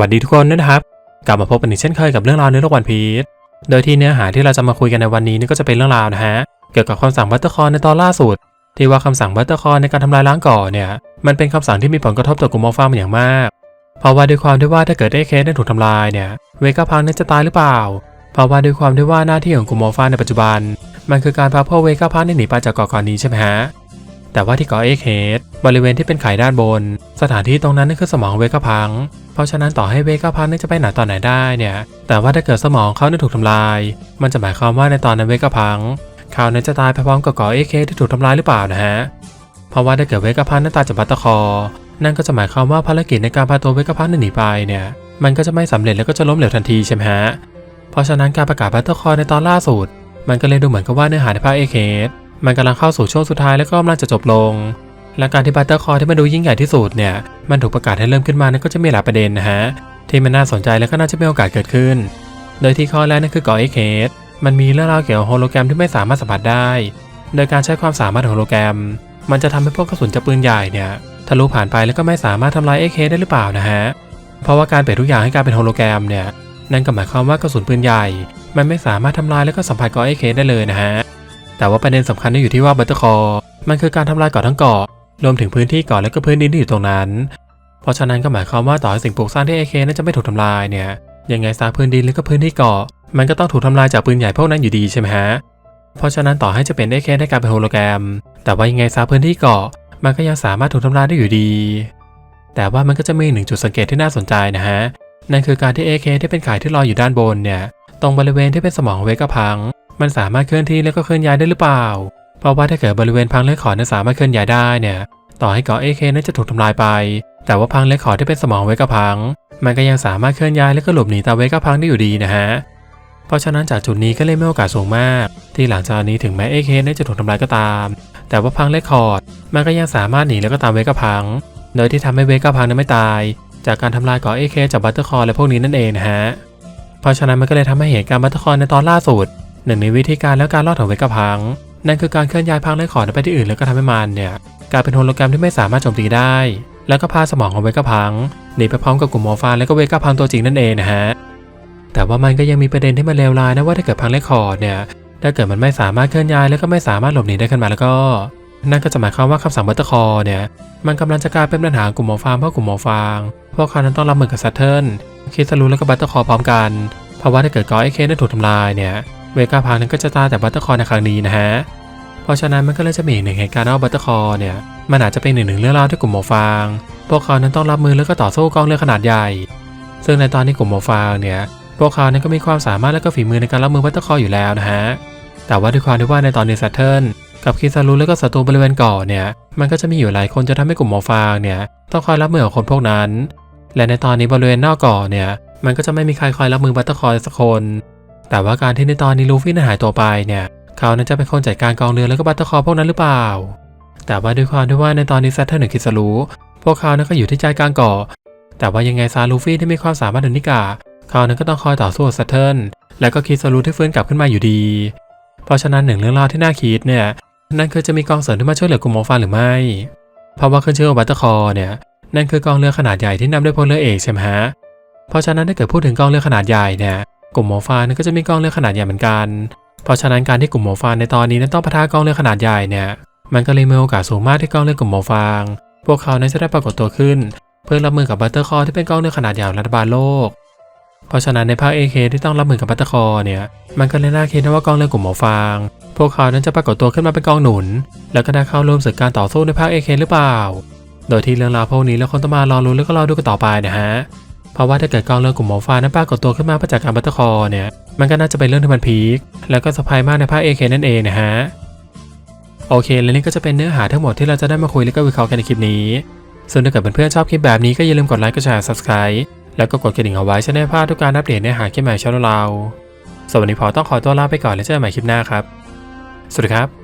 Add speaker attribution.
Speaker 1: วัสดีทุกคนนะครับ กลับมาพบกันอีกเช่นเคยกับเรื่องราวในโลกวันพีชโดยที่เนื้อหาที่เราจะมาคุยกันในวันนี้นี่ก็จะเป็นเรื่องราวนะฮะเกี่ยวกับคำสั่งบัตเตอร์คอร์ในตอนล่าสุด ที่ว่าคำสั่งบัตเตอร์คอร์ในการทำลายล้างก่อเนี่ยมันเป็นคำสั่งที่มีผลกระทบต่อกลุ่มมอร์ฟาร์มอย่างมาก เพราะว่าด้วยความที่ว่าถ้าเกิดไอ้เคสได้ถูกทำลายเนี่ยเวก้าพังนั้นจะตายหรือเปล่า เพราะว่าด้วยความที่ว่าหน้าที่ของกลุ่มมอร์ฟาในปัจจุบัน มันคือการพาพวกเวก้าพังใหนีไปจากเกาะก่อนนี้ใช่ไหมฮะ แต่ว่าที่เกาะเอ็กเฮดบริเวณที่เป็นไข่ด้านบน สถานที่ตรงนั้นนั่นคือสมองเวก้าพัง เพราะฉะนั้นต่อให้เวก้าพังนี่จะไปไหนตอนไหนได้เนี่ย แต่ว่าถ้าเกิดสมองเขาเนี่ยถูกทำลาย มันจะหมายความว่าในตอนนั้นเวก้าพังเขาเนั้นจะตายไปพร้อมกับเกาะเอ็กเฮดที่ถูกทำลายหรือเปล่านะฮะ เพราะว่าถ้าเกิดเวก้าพังนั้นตายจากบัตตคอ นั่นก็จะหมายความว่าภารกิจในการพาตัวเวก้าพังนั้นหนีไปเนี่ยมันก็จะไม่สำเร็จแล้วก็จะล้มเหลวทันทีใช่ไหมฮะ เพราะฉะนั้นการประกาศบัตเตอร์คอในตอนล่าสุด มันก็เลยดูเหมือนกับว่าเนื้อหาในภาคเอ็กเฮด มันกำลังเข้าสู่ช่วงสุดท้ายแล้วก็กำลังจะจบลง และการที่บัตเตอร์คอร์ที่มันดูยิ่งใหญ่ที่สุดเนี่ยมันถูกประกาศให้เริ่มขึ้นมานั่นก็จะมีหลายประเด็นนะฮะที่มันน่าสนใจและก็น่าจะมีโอกาสเกิดขึ้น โดยที่ข้อแรกนั่นคือเกาะเอ็กเฮดมันมีเรื่องราวเกี่ยวกับโฮโลแกรมที่ไม่สามารถสัมผัสได้ โดยการใช้ความสามารถของโฮโลแกรม มันจะทำให้พวกกระสุนจากปืนใหญ่เนี่ยทะลุผ่านไปแล้วก็ไม่สามารถทำลายเอ็กเฮดได้หรือเปล่านะฮะ เพราะว่าการเปลี่ยนทุกอย่างให้กลายเป็นโฮโลแกรมเนี่ยนั่นก็หมายความว่ากระสุนปืนใหญ่ มันไม่สามารถทำลายแล้วก็สัมผัสกาะเอ็กเฮดได้เลยนะฮะ แต่ว่าประเด็นสำคัญนี่อยู่ที่ว่าบัตเตอร์คอร์มันคือการทำลายเกาะทั้งเกาะรวมถึงพื้นที่เกาะและก็พื้นดินที่อยู่ตรงนั้น เพราะฉะนั้นก็หมายความว่าต่อให้สิ่งปลูกสร้างที่เอเคนั้นจะไม่ถูกทำลายเนี่ยยังไงซาพื้นดินและก็พื้นที่เกาะมันก็ต้องถูกทำลายจากปืนใหญ่พวกนั้นอยู่ดีใช่ไหมฮะเพราะฉะนั้นต่อให้จะเป็นเอเคได้กลายเป็นโฮโลแกรม แต่ว่ายังไงซาพื้นที่เกาะมันก็ยังสามารถถูกทำลายได้อยู่ดี แต่ว่ามันก็จะมีหนึ่งจุดสังเกตที่น่าสนใจนะฮะนั่นคือการที่เอเคที่เป็นไข่ที่ลอยอยู่ด้านบนเนี่ย ตรงบริเวณที่เป็นสมองเวกพัง มันสามารถเคลื่อนที่แล้วก็เคลื่อนย้ายได้หรือเปล่า เพราะว่าถ้าเกิดบริเวณพังเล็กขอนั้นสามารถเคลื่อนย้ายได้เนี่ย ต่อให้เกาะเอเคนั้นจะถูกทำลายไป แต่ว่าพังเล็กขอที่เป็นสมองเวกพัง มันก็ยังสามารถเคลื่อนย้ายและก็หลบหนีตาเวกพังได้อยู่ดีนะฮะ เพราะฉะนั้นจากจุดนี้ก็เลยไมีโอกาสสูงมาก ที่หลังจากนี้ถึงแม้เอเคนั้นจะถูกทำลายก็ตาม แต่ว่าพังเล็กคอด มันก็ยังสามารถหนีแล้วก็ตามเวกพัง โดยที่ทำให้เวกพังนั้นไม่ตาย จากการทำลายเกาะเอเคจากบัตเตอร์คอร์และพวกนี้นั่นเองนะฮะ เพราะฉะนั้นมันก็เลยทำให้เหตุการณ์บัตเตอร์คอร์ในตอนล่าสุด หนึ่งในวิธีการแล้วการรอดของเวกาพัง นั่นคือการเคลื่อนย้ายพังเล็กคอดไปที่อื่นแล้วก็ทำให้มันเนี่ยกลายเป็นโฮโลแกรมที่ไม่สามารถโจมตีได้ แล้วก็พาสมองของเวก้าพังหนีไปพร้อมกับกลุ่มมอร์ฟานและก็เวก้าพังตัวจริงนั่นเองนะฮะแต่ว่ามันก็ยังมีประเด็นที่มันเลวร้ายนะว่าถ้าเกิดพังเลคคอดเนี่ยถ้าเกิดมันไม่สามารถเคลื่อนย้ายแล้วก็ไม่สามารถหลบหนีได้ขึ้นมาแล้วก็ นั่นก็จะหมายความว่าคำสั่งบัตเตอร์คอร์เนี่ยมันกำลังจะกลายเป็นปัญหากลุ่มมอร์ฟานเพราะกลุ่มมอฟางพวกเขานั้นต้องรับมือกับซัตเทิลคิดสรูแล้วก็บัตเตอร์คอพร้อมกัน เพราะว่าถ้าเกิดกอไอเคนได้ถูกทำลายเนี่ย เวก้าพังนั้นก็จะตายแต่บัตเตอร์คอร์ในครั้งนี้นะฮะ เพราะฉะนั้นมันก็เลยจะมีอีกหนึ่งเหตุการณ์ว่าบัตเตอร์คอร์เนี่ย มันอาจจะเป็นหนึ่งหนึ่งเรื่องราที่กลุ่มหมอฟาง พวกเขานั้นต้องรับมือแล้วก็ต่อสู้กองเรือขนาดใหญ่ ซึ่งในตอนนี้กลุ่มหมอฟางเนี่ย พวกเขานั้นก็มีความสามารถและก็ฝีมือในการรับมือบัตเตอร์คอร์อยู่แล้วนะฮะ แต่ว่าด้วยความที่ว่าในตอนนี้ซัตเทิลกับคิซารุและก็ศัตรูบริเวณเกาะเนี่ย มันก็จะมีอยู่หลายคนจะทำให้กลุ่มหมอฟางเนี่ยต้องคอยรับมือกับคนพวกนั้น และในตอนนี้บริเวณนอกเกาะเนี่ย มันก็จะไม่มีใครคอยรับมือบัตเตอร์คอร์สักคน แต่ว่าการที่ในตอนนี้ลูฟี่นั้นหายตัวไปเนี่ยเขานั้นจะเป็นคนจัดการกองเรือแล้วก็บัตเตอร์คอร์พวกนั้นหรือเปล่า แต่ว่าด้วยความที่ว่าในตอนนี้แซทเทิลหรือคิดสรู้พวกเขานั้นก็อยู่ที่ใจกลางเกาะแต่ว่ายังไงซาลูฟี่ที่มีความสามารถเหนือนิกาเขานั้นก็ต้องคอยต่อสู้กับแซทเทิลและก็คิดสรู้ที่ฟื้นกลับขึ้นมาอยู่ดี เพราะฉะนั้นหนึ่งเรื่องราวที่น่าคิดเนี่ยนั่นคือจะมีกองเสริมที่มาช่วยเหลือกลุ่มหมฟันหรือไม่ เพราะว่าขึ้นชื่อว่าบัตเตอร์คอร์เนี่ยนั่นคือกองเรือขนาดใหญ่ที่นำด้วยพลเรือเอกใช่ไหมฮะเพราะฉะนั้นถ้าเกิดพูดถึงกองเรือขนาดใหญ่เนี่ย กลุ่มหมอฟานก็จะมีกองเรือขนาดใหญ่เหมือนกัน เพราะฉะนั้นการที่กลุ่มหมอฟางในตอนนี้นั้นต้องปะทะกองเรือขนาดใหญ่เนี่ย มันก็เลยมีโอกาสสูงมากที่กองเรือกลุ่มหมอฟาง พวกเขานั้นจะได้ปรากฏตัวขึ้น เพื่อรับมือกับบัตเตอร์คอร์ที่เป็นกองเรือขนาดใหญ่รัฐบาลโลก เพราะฉะนั้นในภาคเอเคที่ต้องรับมือกับบัตเตอร์คอร์เนี่ย มันก็เลยน่าคิดนะว่ากองเรือกลุ่มหมอฟาง พวกเขานั้นจะปรากฏตัวขึ้นมาเป็นกองหนุน แล้วก็ได้เข้าร่วมศึกการต่อสู้ในภาคเอเคหรือเปล่า โดยที่เรื่องราวพวกนี้เราคงต้องมารอรุ้แล้วก็รอดูกันต่อไปนะฮะ เพราะว่าถ้าเกิดกองเรือกลุ่มหมอฟ้านั้นปรากฏตัวขึ้นมาจากการบัตเตอร์คอเนี่ย มันก็น่าจะเป็นเรื่องที่มันพีคแล้วก็สะพายมากในภาคเอเคนั่นเองนะฮะ โอเค และนี่ก็จะเป็นเนื้อหาทั้งหมดที่เราจะได้มาคุยและก็วิเคราะห์กันในคลิปนี้ ส่วนถ้าเกิดเพื่อนๆชอบคลิปแบบนี้ก็อย่าลืมกดไลค์กดแชร์ subscribe แล้วก็กดกระดิ่งเอาไว้จะได้พลาดทุกการอัปเดตเนื้อหาคลิปใหม่ช่องเราสวัสดีพอต้องขอตัวลาไปก่อนแล้วเจอกันใหม่คลิปหน้าครับ สวัสดีครับ